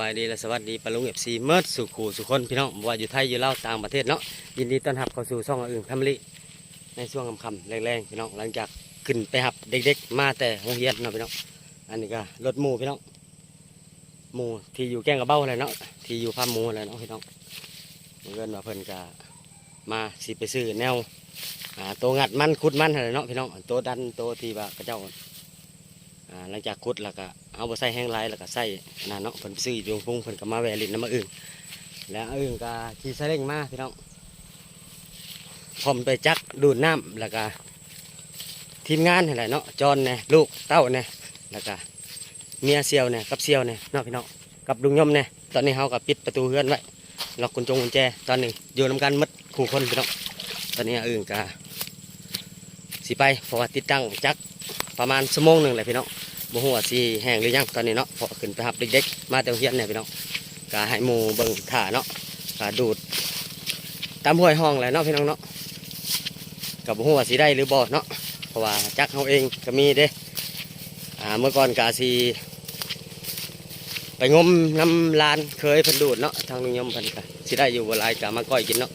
บายดีและสวัสดีปะลุงเอฟซีเมิดสุขูสุคนพี่น้องว่าอยู่ไทยอยู่เล่าต่างประเทศเนาะยินดีต้อนรับเข้าสู่ช่องอื่นแฟมิลี่ในช่วงค่ำๆแรงๆพี่น้องหลังจากขึ้นไปหับเด็กๆ มาแต่โรงเรียนเนาะพี่น้องอันนี้ก็รถหมูพี่น้องหมูที่อยู่แกงกระเบ้าอะไรเนาะที่อยู่ฟาร์มหมูอะไรเนาะพี่น้องเงินว่าเพิ่นก็มาสิไปซื้อแนวตัวงัดมันขุดมันอะไรเนาะพี่น้องตัวดันตัวที่ว่ากระเจ้าอ่า หลังจากขุดแล้วก็เอาไปใส่แห้งไรแล้วก็ใส่นั่นเนาะเพิ่นซื้ออยู่พุงเพิ่นก็มาแวลินน้ำมะอึ่งแล้วอึ่งก็ขี่ซาเล้งมาพี่น้องพร้อมไปจักดูดน้ำแล้วก็ทีมงานอะไรเนาะจอนเนี่ยลูกเต้าเนี่ยแล้วก็เมียเซียวเนี่ยกับเซียวเนี่ยเนาะพี่น้องกับลุงยมเนี่ยตอนนี้เขาก็ปิดประตูเฮือนไว้ล็อกกุญจงกุญแจตอนนี้อยู่นำกันหมดคู่คนพี่น้องตอนนี้อึ่งก็ สิไปเพราะว่าติดตั้งจักประมาณชั่วโมงหนึ่งเลยพี่น้องบ่ฮู้ว่าสิแห้งหรือยังตอนนี้เนาะเพอขึ้นไปหับเด็กๆมาแต่โรงเรียนเนี่ยพี่น้องก็ให้หมูเบิ่งถ่าเนาะก็ดูดตามห้วยห้องแหละเนาะพี่น้องเนาะก็บ่ฮู้ว่าสิได้หรือบ่เนาะเพราะว่าจักเฮาเองก็มีเด้อ่าเมื่อก่อนก็สิไปงมน้ำลานเคยพิ่นดูดเนาะทางลุงยมพิ่นก็สิได้อยู่บ่หลาก็มาก้อยกินเนาะ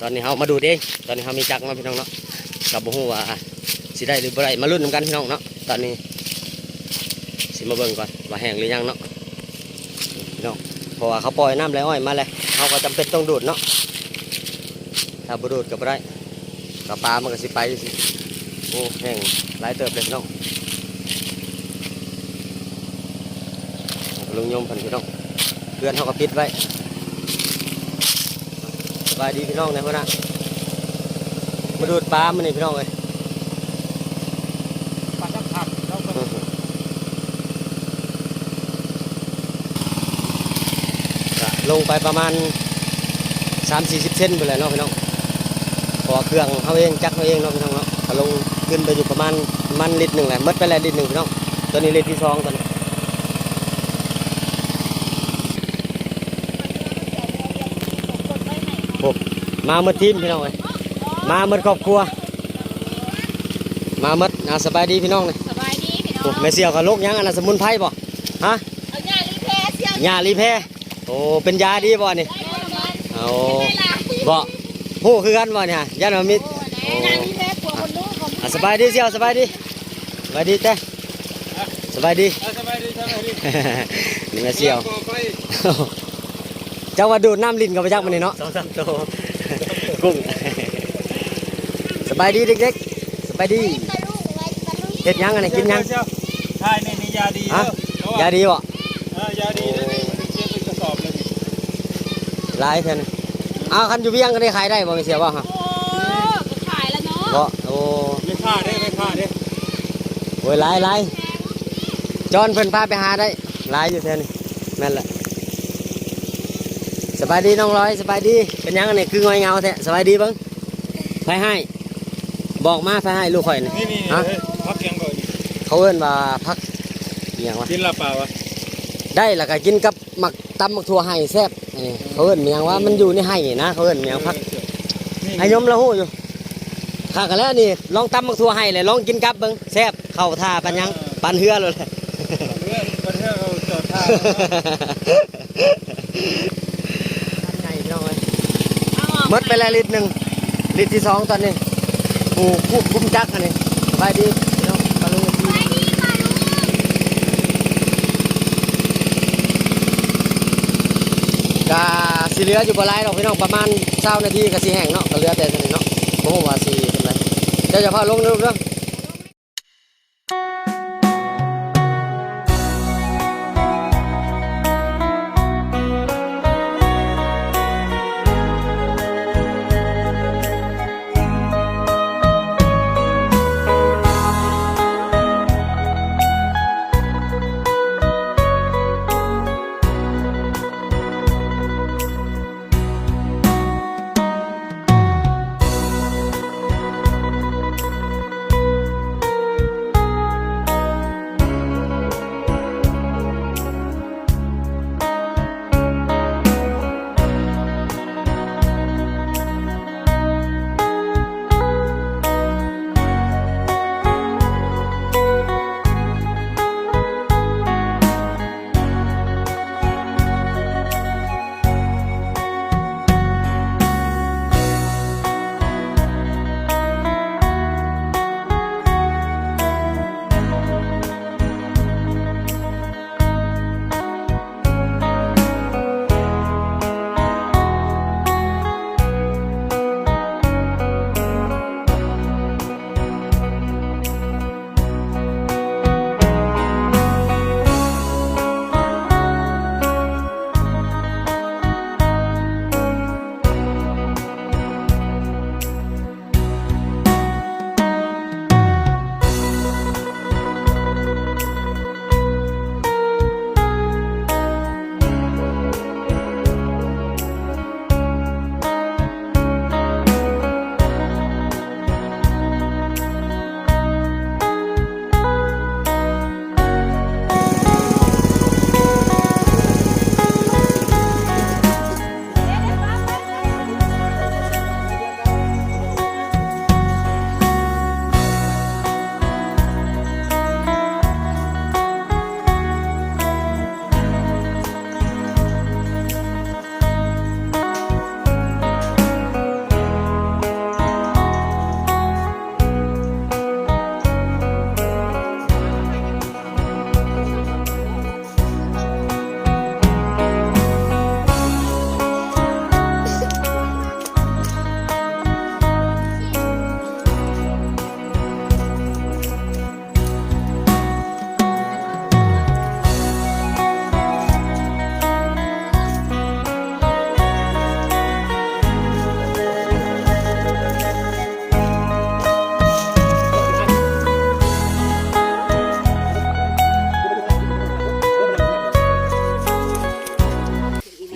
ตอนนี้เฮามาดูดเองตอนนี้เฮามีจักเนาพี่น้องเนาะ ก็บ่ฮู้ว่าสิได้หรือบ่ได้มาลุ้นนกันพี่น้องเนาะตอนนี้สิมาเบิ่งก่อนว่าแห้งหรือยังเนาะพี่น้องเพราะว่าเขาปล่อยน้ำไหลอ้อยมาเลยเขาก็จำเป็นต้องดูดเนาะถ้าบ่ดูดก็บ่ได้กระปลามันก็สิไปสิโอ้แห้งหลายเติบเลยพี่น้องลุงยมพันพี่น้องเพื่อนเขาก็ปิดไว้สบายดีพี่น้องในพวกนั้น มาดูดปลามันนี่พี่น้องเลยปลาทับทับเราก็ลงไปประมาณ3 4 0เซนไปเลยเนาะพี่น้องเพอเครื่องเขาเองจักเขาเองเนาะพี่น้องเนาะลงขึ้นไปอยู่ประมาณมันลิตรหนึ่งแหละหมดไปแล้วลิตรหนึ่งพี่น้องตัวนี้ลิตรที่สองตัวนี้มาเมื่อทีมพี่น้องเลย มาเมื่อครอบครัว มาเมื่ออ่าสบายดีพี่น้องเลยสบายดีพี่น้อโอ้งแม่เสี่ยวกับลูกยังอันนั้นสมุนไพรบ่ฮะเอาหญ้าลีแพรเสียยาลีแพรโอ้เป็นยาดีบ่นี่ได้ประมาณเอาได้ละบ่ฮู้คือกันบ่เนี่ยยันว่ามีโอ้ไหนหญ้าลีแพรกลัวคนรู้ผมอะสบายดีเสี่ยวสบายดีสบายดีเต้สบายดีเอาสบายดีสบายดีนี่แม่เสี่ยวต่อไปเจ้าว่าดูดน้ำลิ้นกับไปจักมันนี่เนาะสองสามโตกุ้ง สบายดีเด็กๆสบายดีตะลุกไว้ตะลุกเฮ็ดหยังอันนี้กินหยังเจ้าใช่นี่นี่ยาดีฮะเด้อยาดีบ่ยาดีนะนี่มันเชียเป็นกระสอบเลยนี่หลายแท้นะอ้าวคันอยู่เวียงก็ได้ขายได้บ่แม่เสียบ่ฮะขายแล้วเนาะบ่โอ้ไม่ฆ่าได้ไม่ฆ่าได้โอ้ยหลายหลายจอนเพิ่นพาไปหาได้หลายอยู่แท้นี่แม่นแหละสบายดีน้องร้อยสบายดีเป็นยังอันนี้คืองอยเงาแท้สบายดีเบิ่งไปให้ บอกมาไปให้ลูกข่อยนี่นี่นี่ฮะเฮ้ยพักยังก่อนนี่เขาเอิ้นว่าพักอหย่างวะกินละเปล่าวะได้แล้วก็กินกับหมักตำหมักถั่วไห้แซ่บนี่เขาเอิ้นอหย่างว่ามันอยู่ในไห้นะเขาเอิ้นอหย่างพักนี่ไอ้ยมละหู้อยู่ข้ากันแล้วนี่ลองตำหมักถั่วไห้เลยลองกินกับเบิ่งแซ่บเข้าท่าปันหยังปันเฮือเลยเรือประเทศเราจอดท่าไงพี่น้องเอ้ยเอาออกหมดไปแล้วลิตรหนึ่งลิตรที่สองตอนนี้ ปูควบคุมจักอันนี้สบายดีเน้องปลาลุงสบายดีค่ะลุงกาสีเหลืออยู่บ่หลายดอกพี่น้องประมาณเช้านาทีก็สีแห้งเนาะก็เหลือแต่นี้เนาะบ่ฮู้ว่าสีเป็นไรเจ้าจะพาลงนึกเนาะ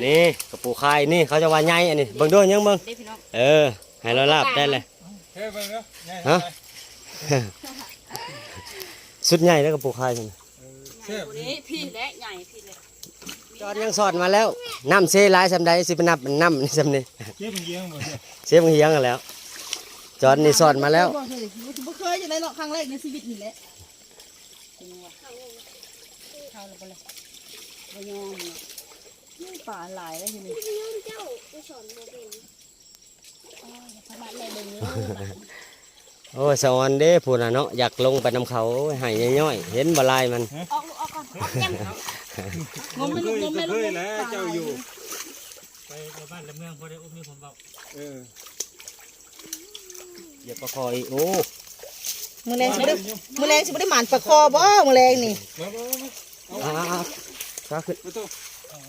นี่กระปูคายนี่เขาจะว่าใหญ่อันนี้เบิ่งด้วยยังเบิ่งได้พี่น้องเออให้เราลาบได้เลยเฮ้ยเบิ่งเด้อไงฮะสุดใหญ่แล้วกระปูคายนี่เชื่อตัวนี้พี่และใหญ่พี่เลยจอดยังสอดมาแล้วน้ำเซหลายสำใดสิไปนับน้ำนี่สำนี้เก็บเยี่ยงหมดเลยเซฟเฮียงกันแล้ว จอดนี่สอดมาแล้วบ่เคยบ่เคยจะได้หรอกครั้งแรกในชีวิตนี่แหละเข้าแล้วบ่เลยบ่ยอมเนาะนี่ป่าหลายแล้วทีนี้เจ้าไปสอนบ่เป็นอ๋อพมาเลยเบิ่งเด้อโอ้ยสอนเด้พูดน่ะเนาะอยากลงไปน้ำเขาให้ย่อยๆเห็นบลายมัน ออกลูกออกก่อนออกแก้มงมไม่ลูกงมไม่ลูกเคยแล้วเจ้าอยู่ ไปไปบ้านละเมืองพอได้อุ้มนี่ผมบอกเอออย่าประคอยโอ้มือแรงสิบ่ได้มือแรงสิบ่ได้หมานปลาคอบ่มือแรงนี่มามามาอาข้าขึ้นประตู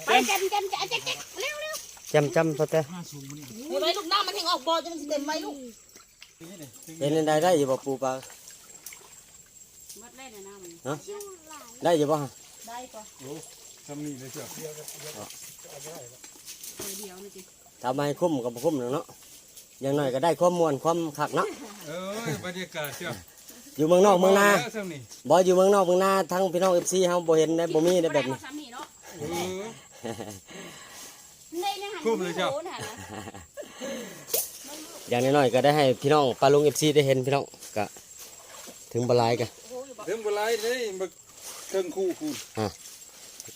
ไปแก้มแก้มจะจะจะเร็วเร็วจำจำตัวแต่าสูงมันนี่เห็นไหมลูกน้ำมันแห้งออกบ่จะมันเต็มไหมลูกเป็นได้ได้อยู่บ่ปูปลามัดเลยนะน้ำมันฮะได้อยู่บ่ฮะได้ปะทำนี่เลยเชียวตัวเดียวนี่สิทำไมคุ้มกับบ่คุ้มเนาะอย่างน้อยก็ได้ความมวนความคักเนาะเอ้ยบรรยากาศเชียวอยู่เมืองนอกเมืองนาทำนี่บ่อยู่เมืองนอกเมืองนาทั้งพี่น้อง FC เฮาบ่เห็นได้บ่มีได้แบบนี้ ซ้ำนี่เนาะเออเลยนะหันคุ้มเลยเจ้าโหน่ะนะอย่างน้อยๆก็ได้ให้พี่น้องปลาลุง FC ได้เห็นพี่น้องก็ถึงบ่หลายก็โอ้โหอยู่บ่ถึงเวลาได้มาเครื่องคู่คุณ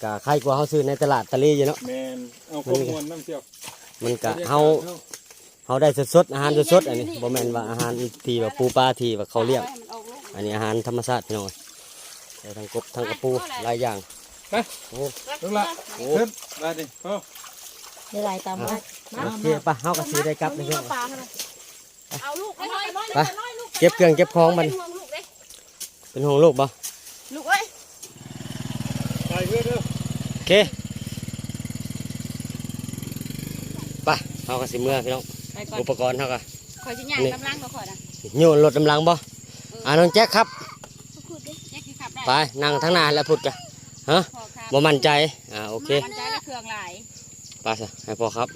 ก็ใครกว่าเฮาซื้อในตลาดตะลีอยู่เนาะแมนเอาข้อมูลน้ำเชียวมันก็เฮาเฮาได้สดๆอาหารสดๆอันนี้บ่แม่นว่าอาหารที่ว่าปูปลาที่ว่าเขาเลี้ยงให้มันออกลูกอันนี้อาหารธรรมชาติพี่น้องใส่ทั้งกบทั้งกระปูหลายอย่าง ลูกละขึ้นมาดิพ่อได้หลายตามมาโอเคป่ะเฮาก็สิได้กลับในช่วงปลาให้มันเอาลูกไปน้อยน้อยไปเก็บเครื่องเก็บของมัน เป็นห่วงลูกเด้เป็นห่วงลูกบ่ลูกเอ้ยไปเพื่อนเด้อโอเคไปเฮาก็สิเมื่อพี่น้องไปก่อนอุปกรณ์เฮาก็คอยสิย่างกำลังก็คอยนะโยนรถกำลังบ่อ่าน้องแจ็คครับขุดดิแยกที่ขับได้ไปนั่งทั้งหน้าแล้วพูดกันฮะพอครั บบ่มั่นใจ อ่าโอเคมันใจและเครื่องหลายไปซะให้พอครับ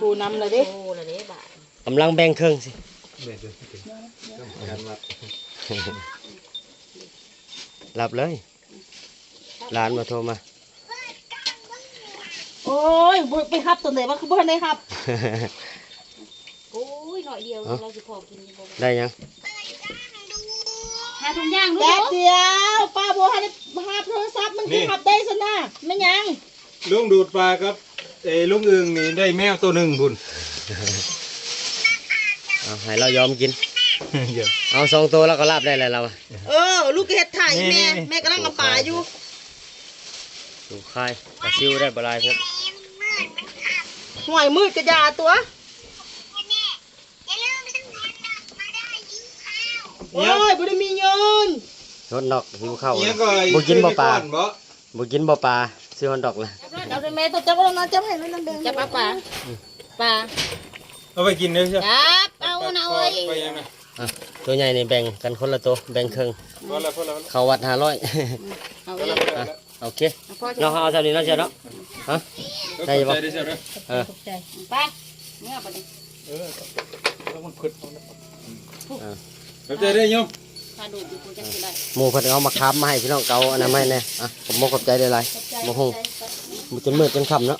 ปูนำเลยดิโอ้ละเด้บาทกำลังแบ่งเครื่องสิรับเลยร้านมาโทรมา โอ้ยบ่ไปครับตัวไหนวะคือบ่ทันได้ครับ โอ้ยหน่อยเดียวเราสิพอกินอยู่บ่ได้ยัง หาถุงย่างลูแป๊กบเดียวป้าบ่ทันได้หาโทรศัพท์มันคือขับได้ซะนะไม่ยังลุงดูดปลาครับเอ้ลุงอึงนี่ได้แมวตัวหนึ่งบุญเอาให้เรายอมกิน เดี๋ยวเอาสองตัวแล้วก็ลาบได้เลยเราอะเออ ลูกเฮ็ดถ่ายแม่แม่กำลังกับป่าอยู่ดูคายปลาซิวได้บหลายพวกห่วยมืดกระยาตัว โอ้ยบ่ได้มีเงินรถดอกหิวข้าวเนี้ยนะก็บ่กินบ่ปลาบ่บ่กินบ่ปลาซื้อฮอนดอกเลยเอาได้แม่ตัวจับแล้วนะจับให้นั่นเด้จับปลาปลาปลาเอาไปกินเลยใช่ไหมจับเอาหน่อยไปยังไงอะตัวใหญ่นี่แบ่งกันคนละตัวแบ่งครึ่งพอแล้วพอแล้วเขาวัดห้าร้อยเอาพอเลแล้วยพอแล้วโอเคพ่อจะเราเอาเท่านี้เนาะเจ้าเนาะฮะได้ได้ปะปะได้ใช่ไหมเออไปเมื่อบัดนี้เออแล้วมันขึ้น แบบใจได้ยมถ้าดูดอยู่คงจะสิได้หมูเพิ่นเอามาค้ำมาให้พี่น้องเกาอันนั้นไม่แน่อะผมบ่ขอบใจได้หลายบ่ฮู้มันจนมืดจนค่ำเนาะ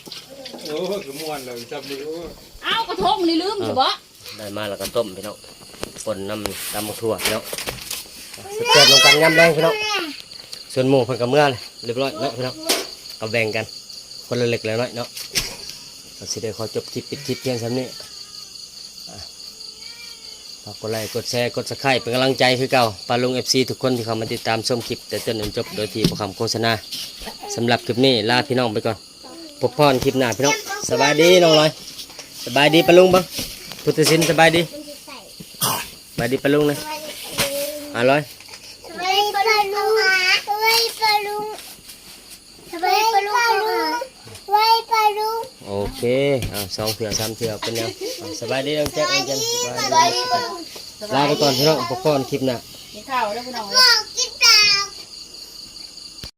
โอ้คือม่วนเลยจับดีโอ้เอากระทงนี่ลืมสิบ่ได้มาแล้วก็ต้มพี่น้องปนน้ำดำมะทั่วพี่น้องสุดเกิดลงกันยำแดงพี่น้องส่วนหมูเพิ่นก็เมื่อเลยเรียบร้อยเนาะพี่น้องก็แบ่งกันคนละเล็กละน้อยเนาะก็สิได้ขอจบคลิปปิดคลิปเพียงเท่านี้อะ ฝากกดไลค์กดแชร์กดสไครป์เป็นกำลังใจคือเก่าปาลุงเอฟซีทุกคนที่เข้ามาติดตามชมคลิป แต่จนจนจบโดยที่ประคำโฆษณาสำหรับคลิปนี้ลาพี่น้องไปก่อนพบพรคลิปหน้าพี่น้องสบายดีน้องลอยสบายดีปาลุงบ้างพุทธศิลป์สบายดีสบายดีปาลุงนะอะลอย ไว้ปลาลุงไว้ปลาลุงไว้ปลาลุงไว้ ปลาลุงโอเคอ่าสองเถื่อสามเถื่อเป็นยังอ่าสบายดีน้องแจ็คน้องเจนสบายดีลาไปก่อนพี่น้องพบพรคลิปหน้ากินข้าวแล้วพี่น้อง บอกกิน